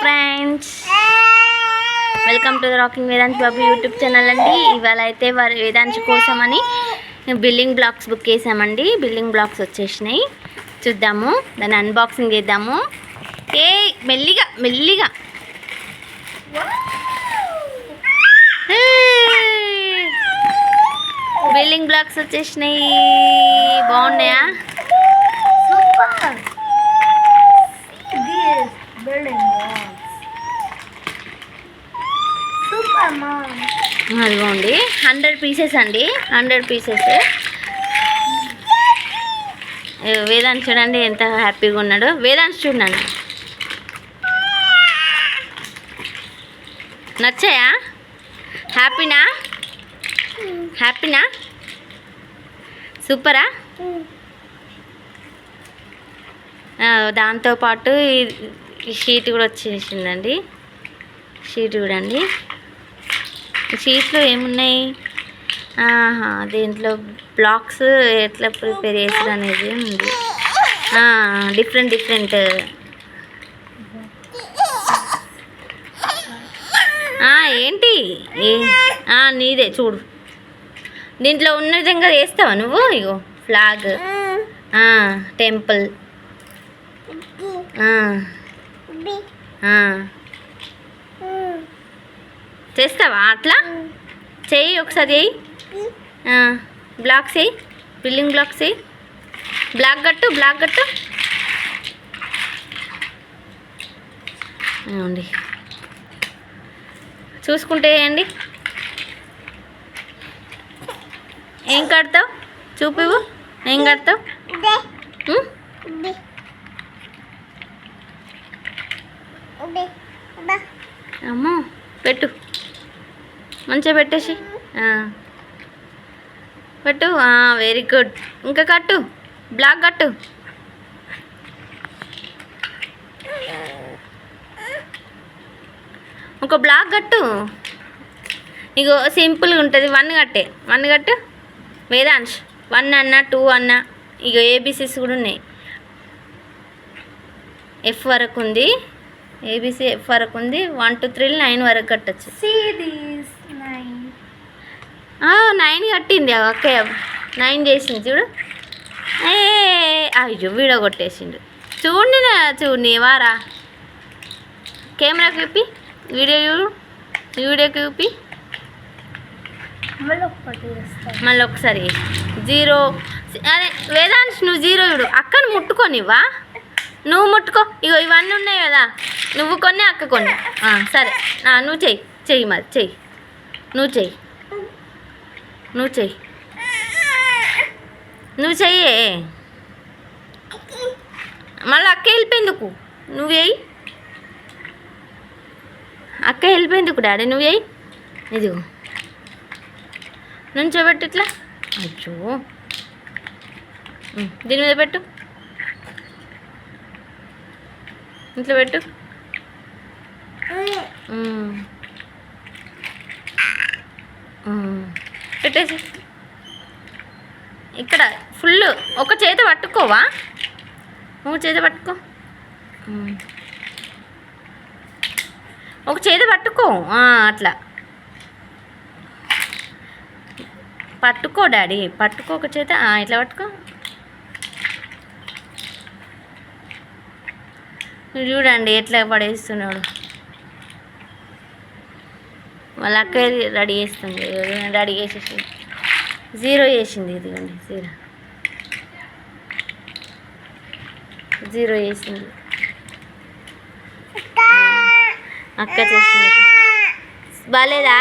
Friends welcome to the rocking Vedant Babu YouTube channel అండి. ఇవాళ అయితే వారి వేదాంశ్ కోసం అని బిల్డింగ్ బ్లాక్స్ బుక్ చేసామండి. బిల్డింగ్ బ్లాక్స్ వచ్చేసినాయి. చూద్దాము. దాన్ని అన్బాక్సింగ్ చేద్దాము. ఏ మెల్లిగా మెల్లిగా. బిల్డింగ్ బ్లాక్స్ వచ్చేసినాయి. బాగున్నాయా? Building blocks. Super, mom. అదిగోండి హండ్రెడ్ పీసెస్ అండి హండ్రెడ్ పీసెస్ వేదాంత్ చూడండి ఎంత హ్యాపీగా ఉన్నాడు. వేదాంత్ చూడండి. నచ్చాయా? హ్యాపీనా? హ్యాపీనా? సూపరా? దాంతోపాటు ఈ- షీట్ కూడా వచ్చేసిందండి. షీట్ చూడండి. షీట్లో ఏమున్నాయి? దీంట్లో బ్లాక్స్ ఎట్లా ప్రిపేర్ చేస్తారు అనేది ఉంది. Different different. ఏంటి? ఏ- నీదే చూడు. దీంట్లో ఉన్న విధంగా చేస్తావా నువ్వు? ఇగో ఫ్లాగ్. టెంపుల్. చేస్తావా అట్లా? చెయ్యి ఒకసారి చెయ్యి. బ్లాక్స్ వేయి బిల్డింగ్ బ్లాక్స్ వేయి బ్లాక్ కట్టు బ్లాక్ కట్టు. ఏమండి? చూసుకుంటే వేయండి ఏం కడతావు? చూపివు ఏం కడతావు? అమ్మో పెట్టు. మంచిగా పెట్టేసి. పెట్టు. వెరీ గుడ్ ఇంకా కట్టు. బ్లాక్ కట్టు. ఒక బ్లాక్ కట్టు. ఇగో సింపుల్గా ఉంటుంది. వన్ కట్టే. వన్ కట్టు. వేదాంశ్. వన్ అన్న టూ అన్న. ఇగో ఏబీసీస్ కూడా ఉన్నాయి. ఎఫ్ వరకు ఉంది. ఏబీసీ ఎఫ్ వరకు ఉంది. వన్ టూ త్రీ నైన్ వరకు కట్టచ్చు. నైన్ కట్టింది. అక్క నైన్ చేసింది చూడు. ఏ అయ్యో వీడియో కొట్టేసిండు చూడండి చూడండి వారా. కెమెరాకి చూపి వీడియో చూడు. వీడియోకి చూపి. మళ్ళీ ఒకసారి జీరో. అరే వేదాంశ్ నువ్వు జీరో చూడు. అక్కను ముట్టుకోనివ్వా నువ్వు ముట్టుకో. ఇగో ఇవన్నీ ఉన్నాయి కదా. నువ్వు కొన్ని అక్క కొన్ని. సరే. నువ్వు చెయ్యి. చెయ్యి మరి చెయ్యి. నువ్వు చెయ్యి. నువ్వు చెయ్యి. నువ్వు చెయ్యే మళ్ళీ అక్క వెళ్ళిపోయేందుకు. నువ్వు వేయి అక్క వెళ్ళిపోయేందుకు డాడీ. నువ్వు వేయి ఇదిగో. నుంచోబెట్టు ఇట్లా. అచ్చో దీని మీద పెట్టు. ఇంట్లో పెట్టు. పెట్టేసి. ఇక్కడ ఫుల్ ఒక చేతి పట్టుకోవా? ఒక చేతి పట్టుకో. ఒక చేతి పట్టుకో. అట్లా. పట్టుకో డాడీ. పట్టుకో ఒక చేతి. ఇట్లా పట్టుకో. చూడండి ఎట్లా పడేస్తున్నాడు. వాళ్ళ అక్క రెడీ చేస్తుంది. రెడీ చేసేసి జీరో చేసింది ఇదిగోండి జీరో. జీరో చేసింది. అక్క. చేసింది. బాగాలేదా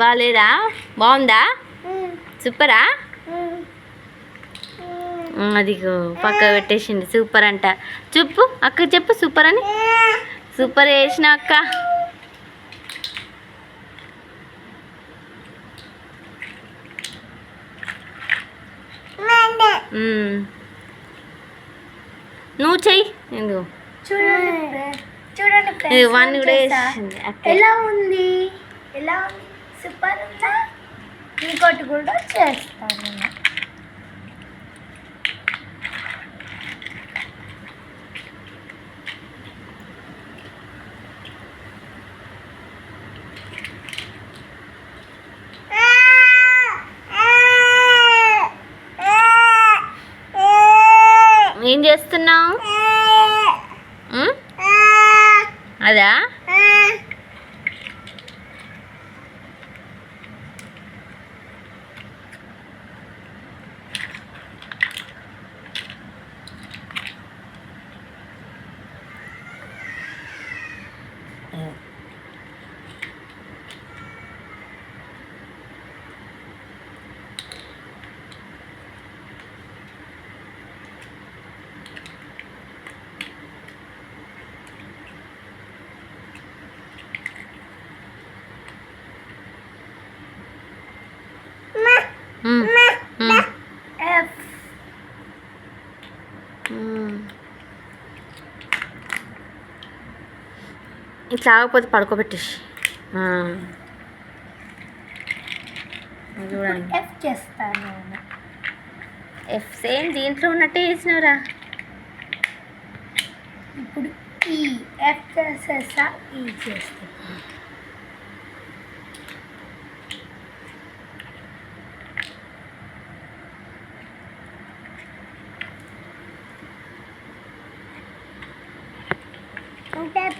బాగాలేదా బాగుందా? సూపరా? అదిగో పక్క పెట్టేసింది. సూపర్ అంట. చెప్పు అక్క చెప్పు సూపర్ అని. సూపర్ వేసిన అక్క. నువ్వు చెయ్యి. ఎందుకు? చూడండి వన్ కూడా ఎలా ఉంది? ఎలా ఉంది? సూపర్ ఉందా? ఇంకోటి కూడా చేస్తాను. నేను ఉమ్? అదా ఉమ్, ఇట్లా ఆగకపోతే పడుకోబెట్టేసి. చూడండి. ఎఫ్ చేస్తాను. ఎఫ్ సేమ్ దీంట్లో ఉన్నట్టే వేసినవరా ఇప్పుడు ఈ ఎఫ్ చేసేసా ఈ చేస్తాను